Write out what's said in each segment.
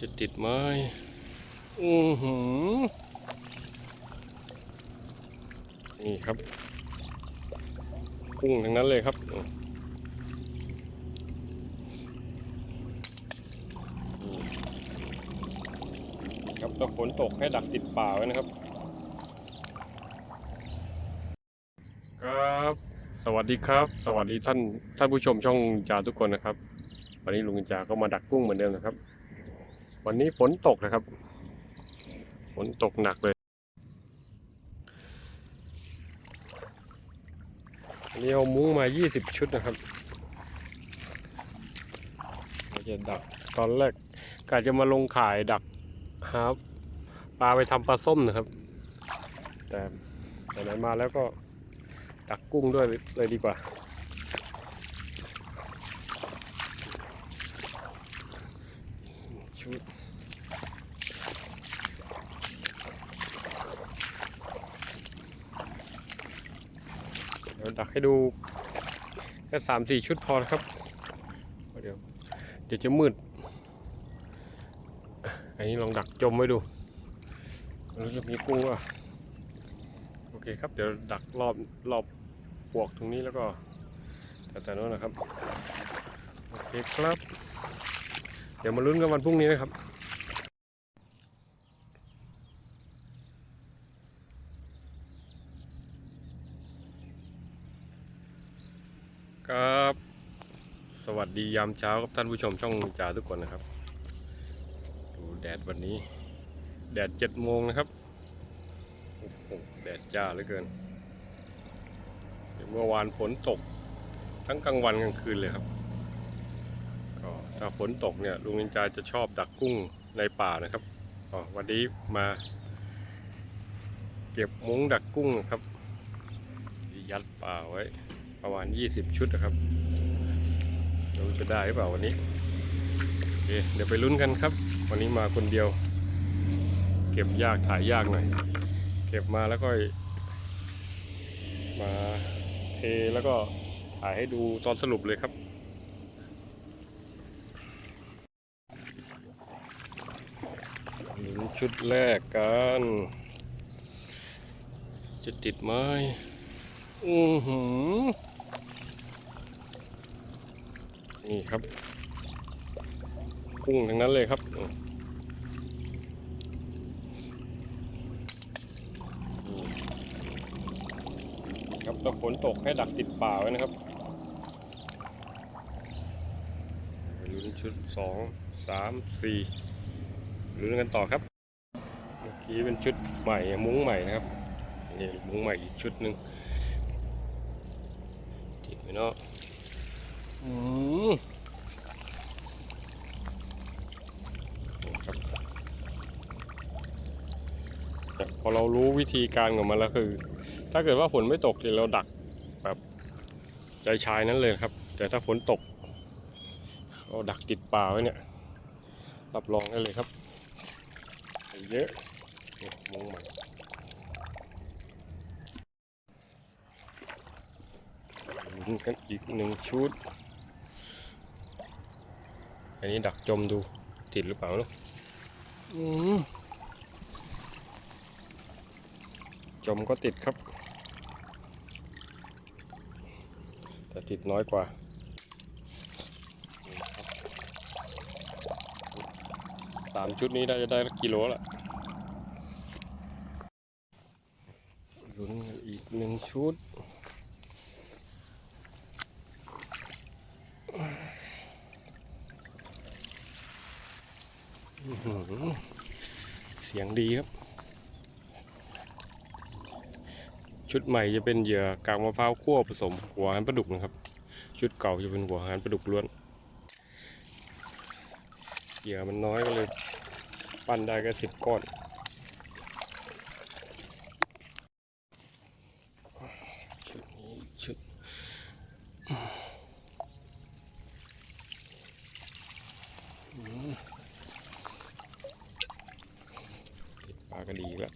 จะติดไหมอือหือนี่ครับกุ้งทั้งนั้นเลยครับครับถ้าฝนตกให้ดักติดป่าไว้นะครับ ครับ สวัสดีครับ สวัสดีท่านท่านผู้ชมช่องจ่าทุกคนนะครับ วันนี้ลุงจ่าก็มาดักกุ้งเหมือนเดิมนะครับ วันนี้ฝนตกนะครับ ฝนตกหนักเลยวันนี้เอามุ้งมา 20 ชุดนะครับเราจะดักตอนแรกกะจะมาลงขายดักหาปลาไปทำปลาส้มนะครับ แต่ไหนมาแล้วก็ดักกุ้งด้วยเลยดีกว่า ดักให้ดูแค่สามสี่ชุดพอครับ เดี๋ยวเดี๋ยวจะมืด อันนี้ลองดักจมไว้ดูรู้จะมีกุ้งอะโอเคครับ เดี๋ยวดักรอบรอบปวกตรงนี้แล้วก็แต่แต่โน้นนะครับ โอเคครับ เดี๋ยวมาลุ้นกันวันพรุ่งนี้นะครับ ครับ สวัสดียามเช้าครับท่านผู้ชมช่องจ่าทุกคนนะครับ ดูแดดวันนี้ แดดเจ็ดโมงนะครับโอ้โหแดดจ้าเหลือเกิน เมื่อวานฝนตก ทั้งกลางวันกลางคืนเลยครับ ก็ถ้าฝนตกเนี่ยลุงนินจาจะชอบดักกุ้งในป่านะครับก็วันนี้มา เก็บมุ้งดักกุ้งนะครับยัดป่าไว้ ประมาณ 20 ชุดนะครับเราจะได้หรือเปล่าวันนี้โอเคเดี๋ยวไปลุ้นกันครับ วันนี้มาคนเดียว เก็บยากถ่ายยากหน่อย เก็บมาแล้วก็มาเทแล้วก็ถ่ายให้ดูตอนสรุปเลยครับลุ้นชุดแรกกัน จะติดไหม อือหือ นี่ครับกุ้งทั้งนั้นเลยครับ ครับถ้าฝนตกให้ดักติดป่าไว้นะครับลุ้นชุดสองสามสี่ลุ้นกันต่อครับ เมื่อกี้เป็นชุดใหม่มุ้งใหม่นะครับนี่มุ้งใหม่อีกชุดหนึ่ง ติดไปเนาะอืมนี่ครับเนี่ยพอเรารู้วิธีการของมันแล้วคือ ถ้าเกิดว่าฝนไม่ตกเนี่ยเราดักแบบใจชายนั้นเลยครับ แต่ถ้าฝนตก เราดักติดป่าไว้เนี่ยรับรองได้เลยครับ เยอะนี่มุ้งใหม่ นกันอีกหนึ่งชุด อันนี้ดักจมดูติดหรือเปล่าเนอะอืมจมก็ติดครับ แต่ติดน้อยกว่าสามชุดนี้ได้จะได้กิโลละลุ้นอีกหนึ่งชุด อื้อหือ เสียงดีครับ ชุดใหม่จะเป็นเหยื่อกากมะพร้าวคั่วผสมหัวหานปลาดุกนะครับ ชุดเก่าจะเป็นหัวหานปลาดุกล้วน เหยื่อมันน้อยก็เลย ปั้นได้แค่สิบก้อนชุดนี้ชุดอืม ติดปลากระดีแล้ว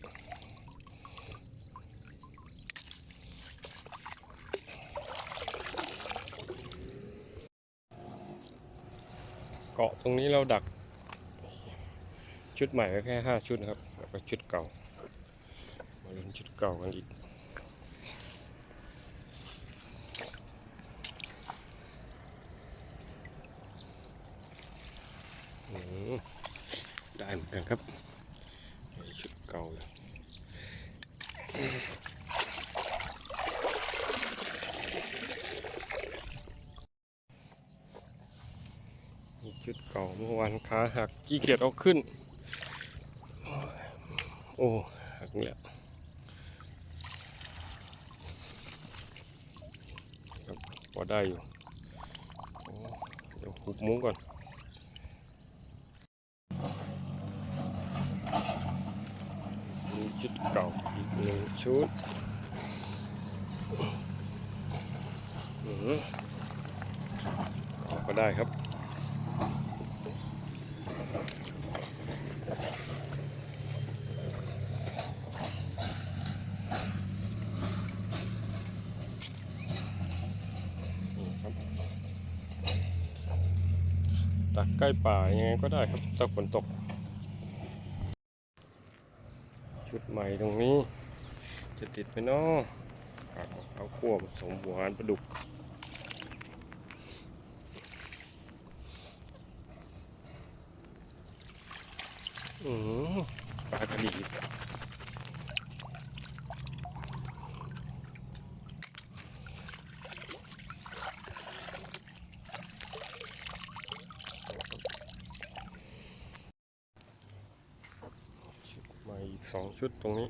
เกาะตรงนี้เราดัก ชุดใหม่ก็แค่ห้าชุดนะครับแล้วก็ชุดเก่า มาเล่นชุดเก่ากันอีกได้เหมือนกันครับนี่ชุดเก่าเลยนี่ชุด เมื่อวานขาหักขี้เกียจเอาขึ้น โอ้หักเนี่ยครับพอได้อยู่เดี๋ยวหุบมุ้งก่อนมีชุดเก่าอีกหนึ่งชุดอืมเอาก็ได้ครับ ดักใกล้ป่ายังไงก็ได้ครับถ้าฝนตก ชุดใหม่ตรงนี้ จะติดไปเนาะเอาขั้วผสมหัวหานปลาดุกอืมปลากระดีชุดใหม่อีก สองชุดตรงนี้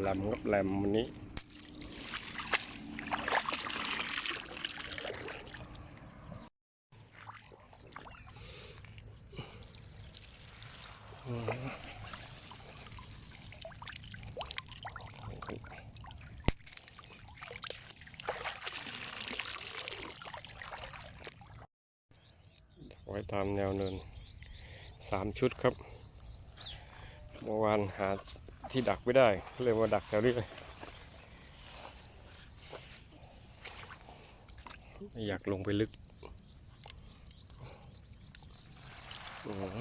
แหลมครับแหลมวันนี้ ไว้ตามแนวเนินสามชุดครับ เมื่อวานหาที่ดักไม่ได้เลยมาดักแถวนี้เลยไม่อยากลงไปลึกอืม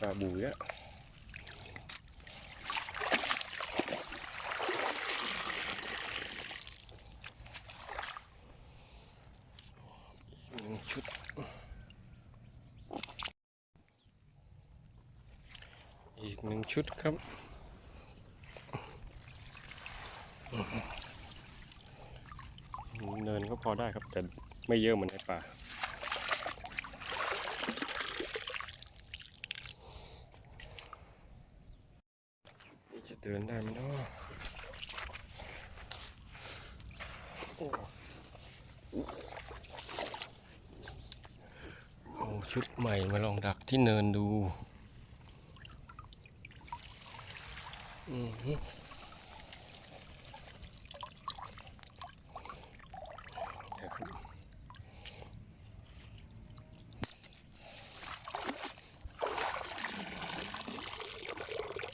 ปลาบูอะอีกหนึ่งชุด อีกหนึ่ง ชุดครับ เนินก็พอได้ครับ แต่ไม่เยอะเหมือนในป่านี่จะเดินได้ไหมเนาะโอ้โอ้ชุดใหม่มาลองดักที่เนินดู อือฮึ เยวครับ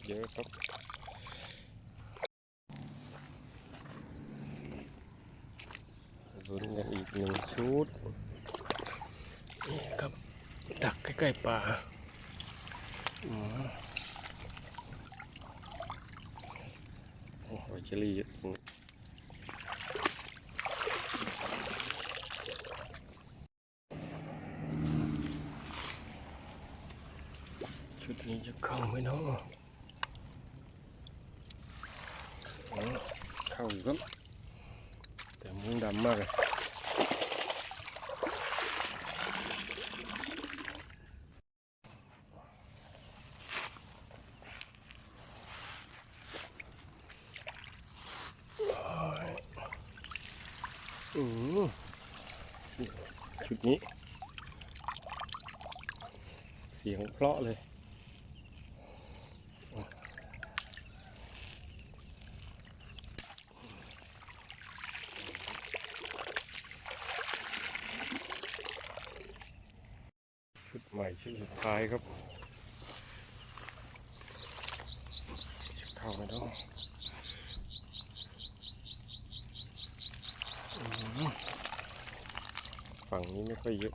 เยอะครับลุ้นกันอีกหนึ่งชุดนี่ครับดักใกล้ๆป่าอืม หอยเชอรี่เยอะจริงชุดนี้จะเข้าไหมเนาะเข้าอยู่ครับแต่มุ้งดำมากเลยอืมชุด นี้ เสียงเพราะเลย ชุดใหม่ชุดสุดท้ายครับเข้าไหมเนาะ ฝั่งนี้ไม่ค่อยเยอะ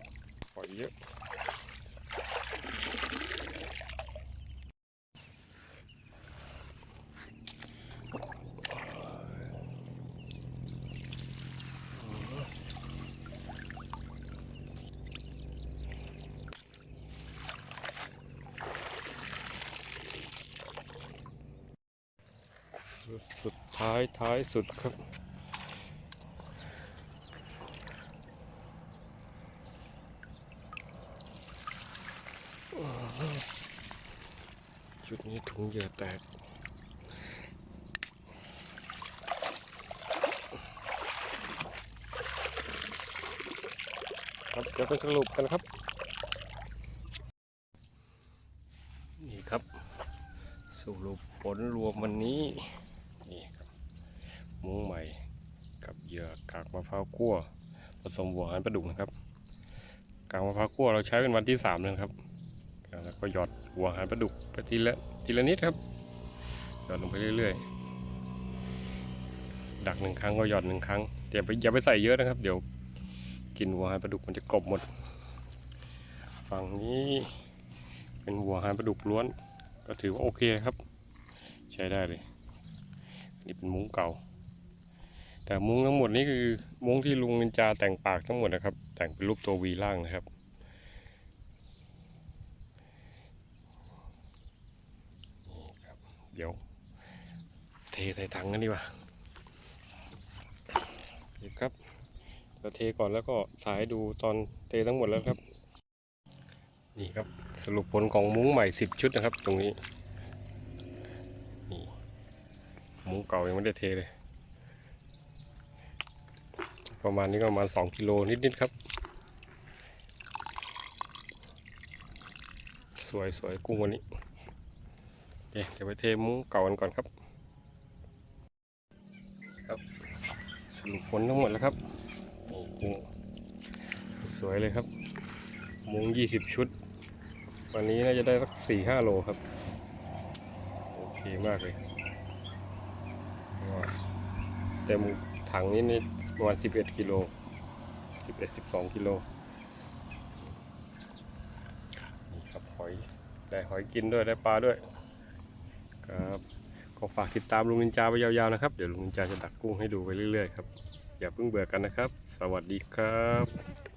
ปล่อยเยอะ สุดท้ายท้ายสุดครับ จุดนี้ถุงเหยื่อแตกครับเดี๋ยวไปสรุปกันครับ นี่ครับ สรุปผลรวมวันนี้นี่ครับมุ้งใหม่กับเหยื่อกากมะพร้าวคั่วผสมหัวหันปลาดุกนะครับกากมะพร้าวคั่วเราใช้เป็นวันที่สามแล้วนะครับ แล้วก็หยอด หัวหันปลาดุกไปทีละทีละนิดครับหยอดลงไปเรื่อยๆ ดักหนึ่งครั้งก็หยอดหนึ่งครั้งเดี๋ยวไปอย่าไปใส่เยอะนะครับ เดี๋ยวกินหัวหันปลาดุกมันจะกรบหมด ฝั่งนี้เป็นหัวหันปลาดุกล้วน ก็ถือว่าโอเคครับ ใช้ได้เลย นี่เป็นมุ้งเก่าแต่มุ้งทั้งหมดนี้คือมุ้งที่ลุงนินจาแต่งปากทั้งหมดนะครับ แต่งเป็นรูปตัววีล่างนะครับ นี่ครับ เดี๋ยว เทใส่ถังกันดีกว่านี่ครับเราเทก่อนแล้วก็สายดูตอนเททั้งหมดแล้วครับ นี่ครับสรุปผลของมุ้งใหม่ 10 ชุดนะครับ ตรงนี้นี่มุ้งเก่ายังไม่ได้เทเลย ประมาณนี้ประมาณ 2 กิโลนิดๆครับ สวยสวยกุ้งวันนี้ เดี๋ยวไปเทมุ้งเก่ากันก่อนครับ ครับสรุปผลทั้งหมดแล้วครับนี่กุ้งสวยเลยครับ มุ้ง20ชุด วันนี้น่าจะได้สักสี่ห้าโลครับ โอเคมากเลยเต็มถังนี้นี่ประมาณสิบเอ็ดกิโลสิบเอ็ดสิบสองกิโลนี่ครับหอยได้หอยกินด้วยได้ปลาด้วย ครับ ก็ฝากติดตามลุงนินจาไปยาวๆนะครับ เดี๋ยวลุงนินจาจะดักกุ้งให้ดูไปเรื่อยๆครับ อย่าเพิ่งเบื่อกันนะครับ สวัสดีครับ